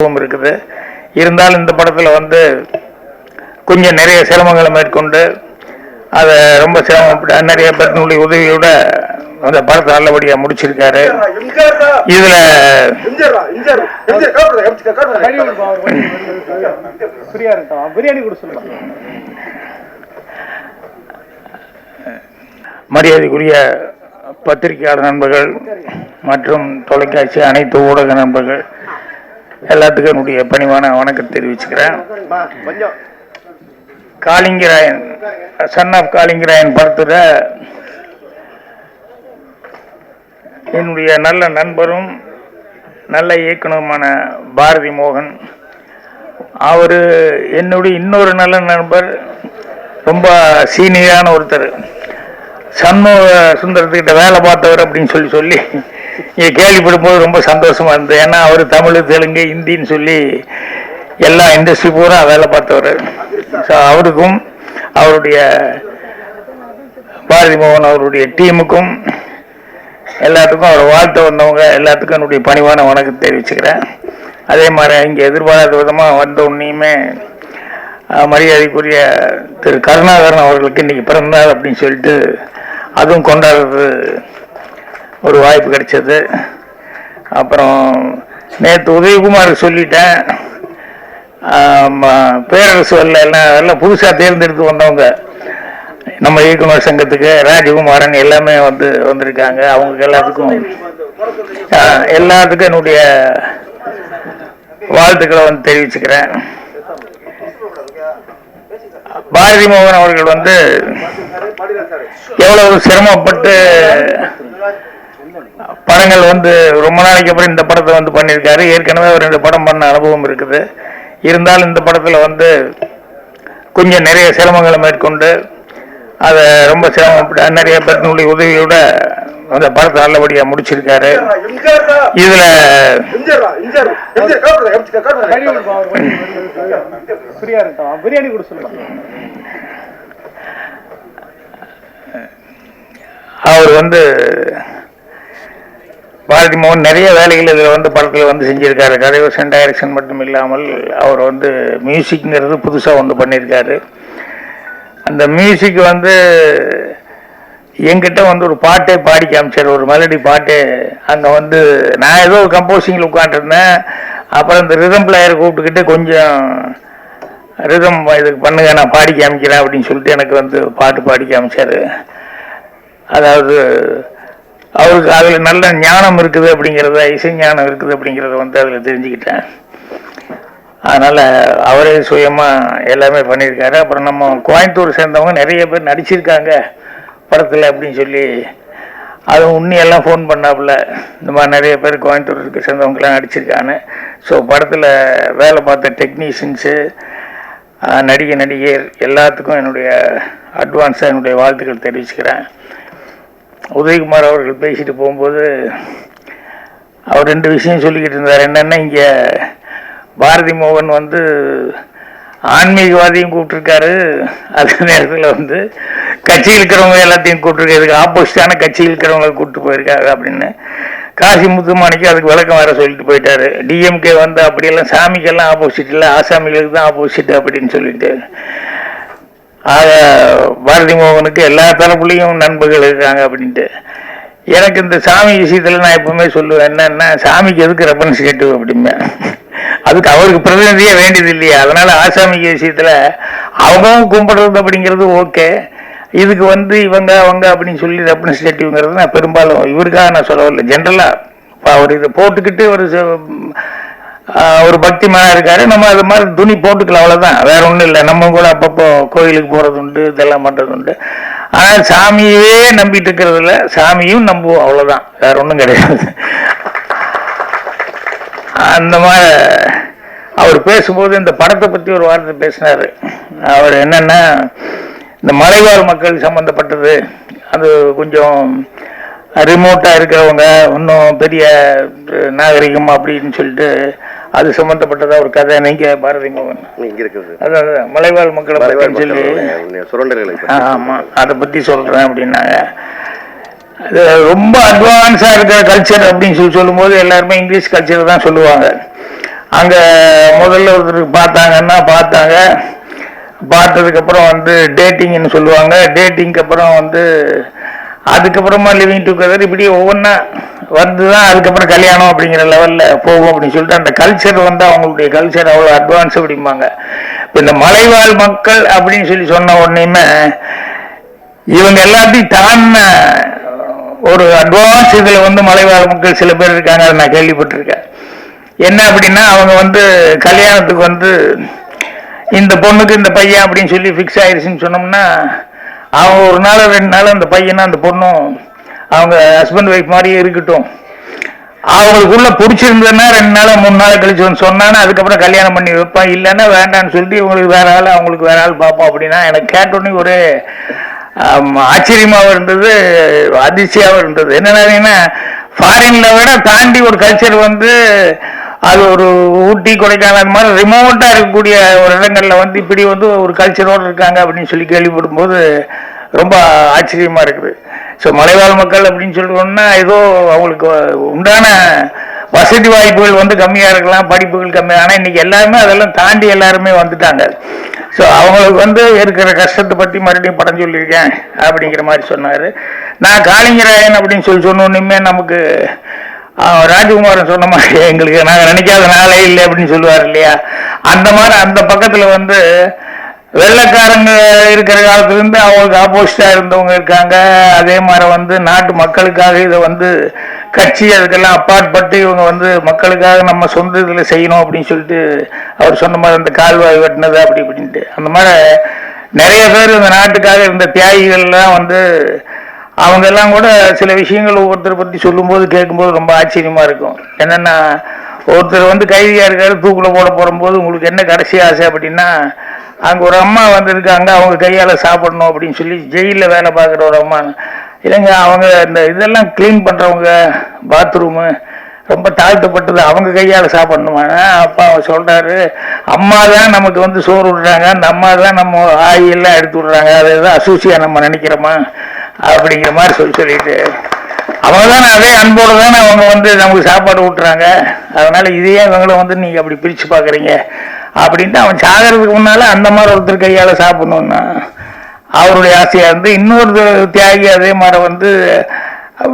அனுபவம் இருக்குது. இருந்தாலும் இந்த படத்தில் வந்து கொஞ்சம் நிறைய சிரமங்களை மேற்கொண்டு அதை ரொம்ப சிரமப்பட்டு நிறைய பேருனுடைய உதவியோட அந்த படத்தை நல்லபடியாக முடிச்சிருக்காரு. இதுல ஃப்ரீயா இருக்கட்டும் பிரியாணி கூட சொல்லுங்க மரியாதைக்குரிய பத்திரிகையாளர் நண்பர்கள் மற்றும் தொலைக்காட்சி அனைத்து ஊடக நண்பர்கள் எல்லாத்துக்கும் என்னுடைய பணிவான வணக்கம் தெரிவிச்சுக்கிறேன். காளிங்கராயன் சன் ஆஃப் காளிங்கராயன் படத்துல என்னுடைய நல்ல நண்பரும் நல்ல இயக்குனருமான பாரதி மோகன். அவர் என்னுடைய இன்னொரு நல்ல நண்பர் ரொம்ப சீனியரான ஒருத்தர். சண்முக சுந்தரத்துக்கிட்ட வேலை பார்த்தவர் அப்படின்னு சொல்லி சொல்லி கேள்விப்படும் போது ரொம்ப சந்தோஷமா இருந்தது. ஏன்னா அவர் தமிழ் தெலுங்கு ஹிந்தின்னு சொல்லி எல்லா இண்டஸ்ட்ரி பூரா வேலை பார்த்தவர். ஸோ அவருக்கும் அவருடைய பாரதி மோகன் அவருடைய டீமுக்கும் எல்லாத்துக்கும் அவர் வாழ்த்து வந்தவங்க எல்லாத்துக்கும் என்னுடைய பணிவான வணக்கம் தெரிவிச்சுக்கிறேன். அதே மாதிரி இங்கே எதிர்பாராத விதமாக வந்த உடனேயுமே மரியாதைக்குரிய திரு கருணாகரன் அவர்களுக்கு இன்னைக்கு பிறந்தார் அப்படின்னு சொல்லிட்டு அதுவும் கொண்டாடுறது ஒரு வாய்ப்பு கிடைச்சது. அப்புறம் நேற்று உதயகுமாருக்கு சொல்லிட்டேன். பேரரசு வரல எல்லாம் எல்லாம் புதுசாக தேர்ந்தெடுத்து வந்தவங்க. நம்ம இயக்குனர் சங்கத்துக்கு ராஜகுமாரன் எல்லாமே வந்து வந்திருக்காங்க. அவங்க எல்லாத்துக்கும் எல்லாத்துக்கும் என்னுடைய வாழ்த்துக்களை வந்து தெரிவிச்சுக்கிறேன். பாரதி மோகன் அவர்கள் வந்து எவ்வளவு சிரமப்பட்டு படங்கள் வந்து ரொம்ப நாளைக்கு அப்புறம் இந்த படத்தை வந்து பண்ணியிருக்காரு. ஏற்கனவே அவர் ரெண்டு படம் பண்ண அனுபவம் இருக்குது. இருந்தாலும் இந்த படத்தில் வந்து கொஞ்சம் நிறைய சிரமங்களை மேற்கொண்டு அதை ரொம்ப சிரமப்பட்டு நிறைய பேருனுடைய உதவியோட அந்த படத்தை நல்லபடியாக முடிச்சிருக்காரு. இதில் அவர் வந்து பாரதி மோகன் நிறைய வேலைகள் இதில் வந்து படத்தில் வந்து செஞ்சுருக்காரு. கதைவசன் டைரக்ஷன் மட்டும் இல்லாமல் அவர் வந்து மியூசிக்ங்கிறது புதுசாக வந்து பண்ணியிருக்காரு அந்த மியூசிக் வந்து என்கிட்ட வந்து ஒரு பாட்டே பாடி காமிச்சார். ஒரு மெலடி பாட்டே. அங்கே வந்து நான் ஏதோ ஒரு கம்போசிங்கில் உட்காந்துருந்தேன் அப்புறம் இந்த ரிதம் பிளேயர் கூப்பிட்டுக்கிட்டு கொஞ்சம் ரிதம் இதுக்கு பண்ணுங்க நான் பாடி காமிக்கிறேன் அப்படின்னு சொல்லிட்டு எனக்கு வந்து பாட்டு பாடி காமிச்சார். அதாவது அவருக்கு அதில் நல்ல ஞானம் இருக்குது அப்படிங்கிறத இசை ஞானம் இருக்குது அப்படிங்கிறத வந்து அதில் தெரிஞ்சுக்கிட்டேன். அதனால் அவரே சுயமாக எல்லாமே பண்ணியிருக்காரு. அப்புறம் நம்ம கோயம்புத்தூர் சேர்ந்தவங்க நிறைய பேர் நடிச்சிருக்காங்க படத்தில் அப்படின்னு சொல்லி. அது உண்மையெல்லாம் ஃபோன் பண்ணாப்புல. இந்த மாதிரி நிறைய பேர் கோயம்புத்தூருக்கு சேர்ந்தவங்கலாம் நடிச்சிருக்காங்க. ஸோ படத்தில் வேலை பார்த்த டெக்னீஷியன்ஸு நடிகை நடிகர் எல்லாத்துக்கும் என்னுடைய அட்வான்ஸாக என்னுடைய வாழ்த்துக்கள் தெரிவிச்சுக்கிறேன். உதயகுமார் அவர்கள் பேசிட்டு போகும்போது அவர் ரெண்டு விஷயம் சொல்லிக்கிட்டு இருந்தார். என்னென்னா இங்கே பாரதி மோகன் வந்து ஆன்மீகவாதியும் கூப்பிட்டுருக்காரு. அதே நேரத்தில் வந்து கட்சி இருக்கிறவங்க எல்லாத்தையும் கூப்பிட்டுருக்காரு. ஆப்போசிட்டான கட்சியில் இருக்கிறவங்களை கூப்பிட்டு போயிருக்காங்க அப்படின்னு. காசி முத்துமாணிக்கு அதுக்கு விளக்கம் வேற சொல்லிட்டு போயிட்டாரு. டிஎம்கே வந்து அப்படியெல்லாம் சாமிக்கெல்லாம் ஆப்போசிட் இல்லை ஆசாமிகளுக்கு தான் ஆப்போசிட் அப்படின்னு சொல்லிட்டு ஆக பாரதி மோகனுக்கு எல்லா தரப்புலையும் நண்பர்கள் இருக்காங்க அப்படின்ட்டு. எனக்கு இந்த சாமி விஷயத்தில் நான் எப்பவுமே சொல்லுவேன் என்னன்னா சாமிக்கு எதுக்கு ரெஃபரன்ஸ் கேட்டு அப்படிமே அதுக்கு அவருக்கு பிரதிநிதியே வேண்டியது இல்லையா? அதனால ஆசாமிக்கு விஷயத்தில் அவங்கவும் கும்பிடுறது அப்படிங்கிறது ஓகே. இதுக்கு வந்து இவங்க அவங்க அப்படின்னு சொல்லி ரெப்ரன்சிகேட்டிவ்ங்கிறது நான் பெரும்பாலும் இவருக்காக நான் சொல்லவில்லை. ஜென்ரலாக இப்போ அவர் இதை போட்டுக்கிட்டு ஒரு ச- ஒரு பக்திமான இருக்காரு. நம்ம அது மாதிரி துணி போட்டுக்கலாம் அவ்வளோதான் வேற ஒன்றும் இல்லை. நம்ம கூட அப்பப்போ கோயிலுக்கு போகிறது உண்டு இதெல்லாம் பண்ணுறது உண்டு ஆனால் சாமியே நம்பிட்டு இருக்கிறதுல சாமியும் நம்புவோம் அவ்வளோதான் வேற ஒன்றும் கிடையாது. அந்த மாதிரி அவர் பேசும்போது இந்த படத்தை பற்றி ஒரு வார்த்தை பேசினார். அவர் என்னென்னா இந்த மலைவாழ் மக்கள் சம்மந்தப்பட்டது அது கொஞ்சம் ரிமோட்டாக இருக்கிறவங்க இன்னும் பெரிய நாகரிகம் அப்படின்னு சொல்லிட்டு அது சம்பந்தப்பட்டதா ஒரு கதை. நீங்க பாரதி மோகன். இருக்குது அதான் மலைவாழ் மக்களை பத்தி சொல்லி. மக்கள் சுரண்டல்களை ஆ, பற்றி ஆமா. அதை பத்தி சொல்றேன் அப்படின்னாங்க. அது ரொம்ப அட்வான்ஸா இருக்கிற கல்ச்சர் அப்படின்னு சொல்லி சொல்லும்போது எல்லாருமே இங்கிலீஷ் கல்ச்சர் தான் சொல்லுவாங்க. அங்க முதல்ல ஒருத்தருக்கு பார்த்தாங்கன்னா பார்த்தாங்க. பார்த்ததுக்கு அப்புறம் வந்து டேட்டிங்னு சொல்லுவாங்க. டேட்டிங்க்கு அப்புறம் வந்து அதுக்கப்புறமா லிவிங் டுகெதர் இப்படி ஒவ்வொன்றா வந்து தான் அதுக்கப்புறம் கல்யாணம் அப்படிங்கிற லெவலில் போகும் அப்படின்னு சொல்லிட்டு அந்த கல்ச்சர் வந்து அவங்களுடைய கல்ச்சர் அவ்வளோ அட்வான்ஸ் அப்படிம்பாங்க. இப்போ இந்த மலைவாழ் மக்கள் அப்படின்னு சொல்லி சொன்ன உடனேயுமே இவங்க எல்லாத்தையும் தாண்டின ஒரு அட்வான்ஸ் இதில் வந்து மலைவாழ் மக்கள் சில பேர் இருக்காங்க அதை நான் கேள்விப்பட்டிருக்கேன். என்ன அப்படின்னா அவங்க வந்து கல்யாணத்துக்கு வந்து இந்த பொண்ணுக்கு இந்த பையன் அப்படின்னு சொல்லி ஃபிக்ஸ் ஆயிடுச்சுன்னு சொன்னோம்னா அவங்க ஒரு நாள் ரெண்டு நாள் அந்த பையனும் அந்த பொண்ணும் அவங்க ஹஸ்பண்ட் ஒய்ஃப் மாதிரியே இருக்கட்டும். அவங்களுக்குள்ள பிடிச்சிருந்ததுன்னா ரெண்டு நாள் மூணு நாள் கழிச்சு வந்து சொன்னான்னா அதுக்கப்புறம் கல்யாணம் பண்ணி வைப்பான். இல்லைன்னா வேண்டாம்னு சொல்லிட்டு இவங்களுக்கு வேற ஆள் அவங்களுக்கு வேற ஆள் பார்ப்போம் அப்படின்னா எனக்கு கேட்டோன்னே ஒரு ஆச்சரியமாகவும் இருந்தது அதிர்ச்சியாகவும் இருந்தது. என்னன்னா ஃபாரின்ல விட தாண்டி ஒரு கல்ச்சர் வந்து அது ஒரு ஊட்டி கொடைக்கானல் அந்த மாதிரி ரிமோட்டாக இருக்கக்கூடிய ஒரு இடங்களில் வந்து இப்படி வந்து ஒரு கல்ச்சரோடு இருக்காங்க அப்படின்னு சொல்லி கேள்விப்படும் போது ரொம்ப ஆச்சரியமாக இருக்குது. ஸோ மலைவாழ் மக்கள் அப்படின்னு சொல்லிட்டோம்னா ஏதோ அவங்களுக்கு உண்டான வசதி வாய்ப்புகள் வந்து கம்மியாக இருக்கலாம் படிப்புகள் கம்மியா ஆனால் இன்றைக்கி எல்லாருமே அதெல்லாம் தாண்டி எல்லாருமே வந்துட்டாங்க. ஸோ அவங்களுக்கு வந்து இருக்கிற கஷ்டத்தை பற்றி மறுபடியும் படம் சொல்லியிருக்கேன் அப்படிங்கிற மாதிரி சொன்னார். நான் காளிங்கராயன் அப்படின்னு சொல்லி சொன்னோன்னுமே நமக்கு ராஜ்குமாரன் சொன்ன மாதிரி எங்களுக்கு நாங்கள் நினைக்காத நாளே இல்லை அப்படின்னு சொல்லுவார் இல்லையா? அந்த மாதிரி அந்த பக்கத்தில் வந்து வெள்ளைக்காரங்க இருக்கிற காலத்துலேருந்து அவங்களுக்கு ஆப்போசிட்டாக இருந்தவங்க இருக்காங்க. அதே மாதிரி வந்து நாட்டு மக்களுக்காக இதை வந்து கட்சி அதுக்கெல்லாம் அப்பாற்பட்டு இவங்க வந்து மக்களுக்காக நம்ம சொந்த இதில் செய்யணும் அப்படின்னு சொல்லிட்டு அவர் சொன்ன மாதிரி அந்த கால்வாய் வெட்டினது அப்படி இப்படின்ட்டு. அந்த மாதிரி நிறைய பேர் இந்த நாட்டுக்காக இருந்த தியாகிகள்லாம் வந்து அவங்க எல்லாம் கூட சில விஷயங்கள் ஒவ்வொருத்தரை பற்றி சொல்லும்போது கேட்கும்போது ரொம்ப ஆச்சரியமா இருக்கும். என்னன்னா ஒருத்தர் வந்து கைதியா இருக்காரு தூக்குல போட போகும்போது உங்களுக்கு என்ன கடைசி ஆசை அப்படின்னா அங்கே ஒரு அம்மா வந்திருக்காங்க அவங்க கையால் சாப்பிடணும் அப்படின்னு சொல்லி ஜெயிலில் வேலை பார்க்குற ஒரு அம்மா. இல்லைங்க அவங்க இந்த இதெல்லாம் க்ளீன் பண்ணுறவங்க பாத்ரூமு ரொம்ப தாழ்த்தப்பட்டது அவங்க கையால் சாப்பிடணுமானா அப்பா அவர் சொல்கிறாரு அம்மா தான் நமக்கு வந்து சோறு விடுறாங்க அந்த அம்மா தான் நம்ம ஆயெல்லாம் எடுத்து விடுறாங்க தான் அசூசியாக நம்ம நினைக்கிறோமா? அப்படிங்கிற மாதிரி சொல்லி சொல்லிட்டு அவங்க தானே அதே அன்போடு தானே அவங்க வந்து நமக்கு சாப்பாடு ஊட்டுறாங்க. அதனால இதையே இவங்கள வந்து நீங்க அப்படி பிரிச்சு பாக்குறீங்க அப்படின்ட்டு அவன் சாகிறதுக்கு முன்னால அந்த மாதிரி ஒருத்தர் கையால சாப்பிடணும்னா அவருடைய ஆசையா இருந்து இன்னொரு தியாகி அதே மாதிரி வந்து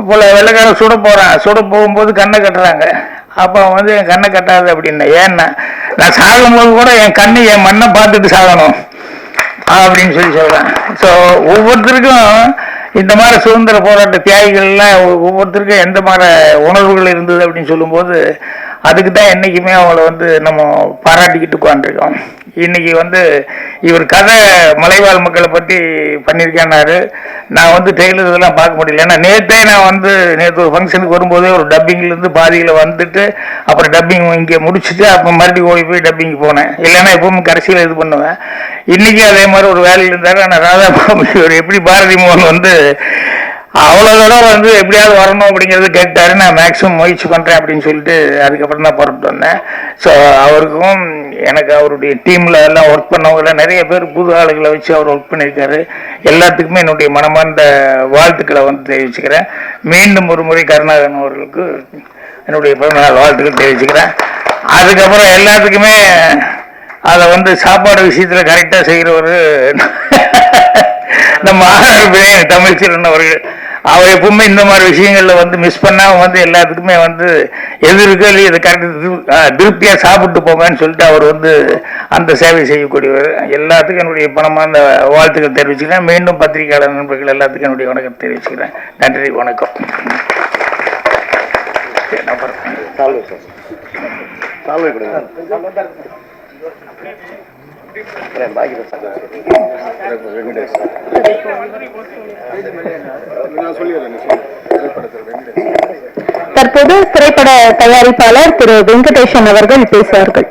போல வெள்ளைக்காரன் சுட போறான். சுட போகும்போது கண்ணை கட்டுறாங்க. அப்ப அவன் வந்து என் கண்ணை கட்டாது அப்படின்னா ஏன்னா நான் சாகும்போது கூட என் கண்ணு என் மண்ணை பார்த்துட்டு சாகணும். அப்படின்னு சொல்லி சொல்றேன். ஸோ ஒவ்வொருத்தருக்கும் இந்த மாதிரி சுதந்திர போராட்ட தியாகிகள்லாம் ஒவ்வொருத்தருக்கும் எந்த மாதிரி உணர்வுகள் இருந்தது அப்படின்னு சொல்லும்போது அதுக்கு தான் என்றைக்குமே அவங்கள வந்து நம்ம பாராட்டிக்கிட்டு உட்காந்துருக்கோம் இன்னைக்கு வந்து இவர் கதை மலைவாழ் மக்களை பற்றி பண்ணியிருக்கேன்னாரு நான் வந்து டெய்லர் இதெல்லாம் பார்க்க முடியல. ஏன்னா நேற்றே நான் வந்து நேற்று ஒரு ஃபங்க்ஷனுக்கு வரும்போதே ஒரு டப்பிங்லேருந்து பாதியில் வந்துட்டு அப்புறம் டப்பிங் இங்கே முடிச்சுட்டு அப்புறம் மறுபடியும் ஓடி போய் டப்பிங் போனேன். இல்லைன்னா எப்பவும் கடைசியில் இது பண்ணுவேன். இன்றைக்கி அதே மாதிரி ஒரு வேலையில் இருந்தார். ஆனால் ராதாபாபு இவர் எப்படி பாரதி மோகன் வந்து அவ்வளோ தடவை வந்து எப்படியாவது வரணும் அப்படிங்கிறது கேட்டாரு. நான் மேக்ஸிமம் முயற்சி பண்ணுறேன் அப்படின்னு சொல்லிட்டு அதுக்கப்புறம் தான் புறப்பட்டு வந்தேன். ஸோ அவருக்கும் எனக்கு அவருடைய டீமில் எல்லாம் ஒர்க் பண்ணவங்கள நிறைய பேர் புது ஆளுகளை வச்சு அவர் ஒர்க் பண்ணியிருக்காரு. எல்லாத்துக்குமே என்னுடைய மனமார்ந்த வாழ்த்துக்களை வந்து தெரிவிச்சுக்கிறேன். மீண்டும் ஒரு முறை கருணாகரன் அவர்களுக்கு என்னுடைய பிறந்தநாள் வாழ்த்துக்கள் தெரிவிச்சுக்கிறேன். அதுக்கப்புறம் எல்லாத்துக்குமே அதை வந்து சாப்பாடு விஷயத்தில் கரெக்டாக செய்கிறவர் நம்ம ஆர் அவர்கள் அவர் எப்பவுமே இந்த மாதிரி விஷயங்கள்ல வந்து மிஸ் பண்ணாம வந்து எல்லாத்துக்குமே வந்து எது இருக்கோ இல்லையோ இதை கரெக்டாக திருப்தியாக சாப்பிட்டு போங்கன்னு சொல்லிட்டு அவர் வந்து அந்த சேவை செய்யக்கூடியவர். எல்லாத்துக்கும் என்னுடைய பணமான வாழ்த்துக்கள் தெரிவிச்சுக்கிறேன். மீண்டும் பத்திரிகையாளர் நண்பர்கள் எல்லாத்துக்கும் என்னுடைய வணக்கம் தெரிவிச்சுக்கிறேன். நன்றி வணக்கம். சால்வை சார். சால்வை கொடுங்க. தற்போது திரைப்பட தயாரிப்பாளர் திரு வெங்கடேசன் அவர்கள் பேசுவார்கள்.